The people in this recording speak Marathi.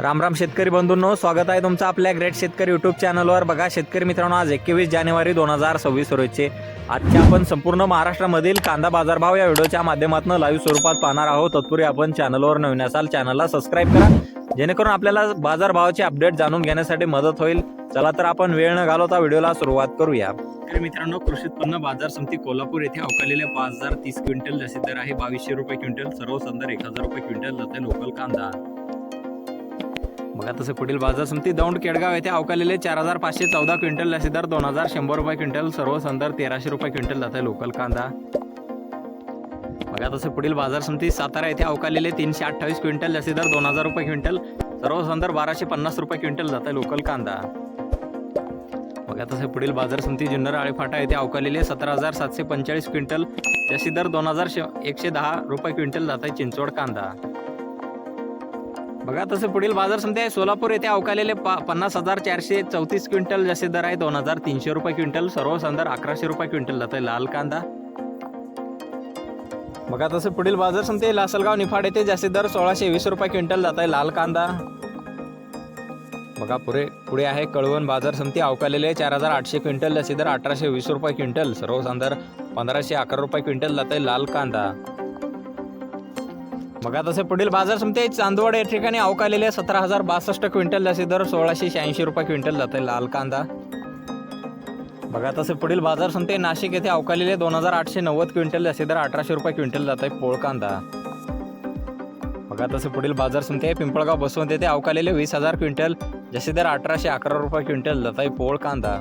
राम राम शेतकरी बंधूंनो स्वागत आहे तुमचं आपल्या ग्रेट शेतकरी युट्यूब चॅनलवर बघा शेतकरी मित्रांनो आज एकवीस जानेवारी दोन हजार सव्वीस रोजचे आजच्या आपण संपूर्ण महाराष्ट्रामधील कांदा बाजारभाव या व्हिडिओच्या माध्यमातून लाईव्ह स्वरूपात पाहणार आहोत. तत्पूर्वी आपण चॅनलवर नवीन असाल चॅनलला सबस्क्राईब करा. जेणेकरून आपल्याला बाजारभावाचे अपडेट जाणून घेण्यासाठी मदत होईल. चला तर आपण वेळ न घालवता व्हिडिओला सुरुवात करूया. तर मित्रांनो कृषी उत्पन्न बाजार समिती कोल्हापूर येथे अवकालेले पाच हजार तीस क्विंटल जशी दर आहे. बावीसशे रुपये क्विंटल सर्व संदर एक हजार रुपये क्विंटल जाते लोकल कांदा. बघा तसं पुढील बाजार समिती दौंड केडगाव येथे अवकालेले चार हजार पाचशे चौदा क्विंटल लसी दर दोन हजार शंभर रुपये क्विंटल सर्व संदर तेराशे रुपये क्विंटल जात आहे लोकल कांदा. बघा तसं पुढील बाजार समिती सातारा येथे अवकालेले तीनशे अठ्ठावीस क्विंटल लसीदार दोन हजार रुपये क्विंटल सर्व संदर बाराशे पन्नास रुपये क्विंटल जात आहे लोकल कांदा. बघा तसं पुढील बाजार समिती जुन्नर आळेफाटा येथे अवकालेले सतरा हजार सातशे पंचेचाळीस क्विंटल लसीदार दर दोन हजार एकशे दहा रुपये क्विंटल जात आहे चिंचवड कांदा. बघा तसं पुढील बाजार समिती आहे सोलापूर येथे अवकालेले पा पन्नास हजार चारशे चौतीस क्विंटल जसे दर आहे दोन हजार तीनशे रुपये क्विंटल. सर्व संदर अकराशे रुपये क्विंटल जात आहे लाल कांदा. बघा तसं पुढील बाजार समिती लासलगाव निफाड येथे जास्तीत दर सोळाशे वीस रुपये क्विंटल जात आहे लाल कांदा. बघा पुढे पुढे आहे कळवण बाजार समिती अवकालेले चार हजार आठशे क्विंटल जास्त दर अठराशे वीस रुपये क्विंटल. सर्व संदर पंधराशे अकरा रुपये क्विंटल जात आहे लाल कांदा. बघा तसे पुढील बाजार समिती चांदवड या ठिकाणी अवकालेले सतरा हजार बासष्ट क्विंटल लसी दर सोळाशे शहाऐंशी रुपये क्विंटल जात आहे लाल कांदा. बघा तसे पुढील बाजार समिती नाशिक येथे अवकालेले दोन हजार आठशे नव्वद क्विंटल लसी दर अठराशे रुपये क्विंटल जात आहे पोळ कांदा. बघा तसे पुढील बाजार समिती आहे. पिंपळगाव बसवंत येथे अवकालेले वीस हजार क्विंटल जसे दर अठराशे अकरा रुपये क्विंटल जात आहे पोळ कांदा.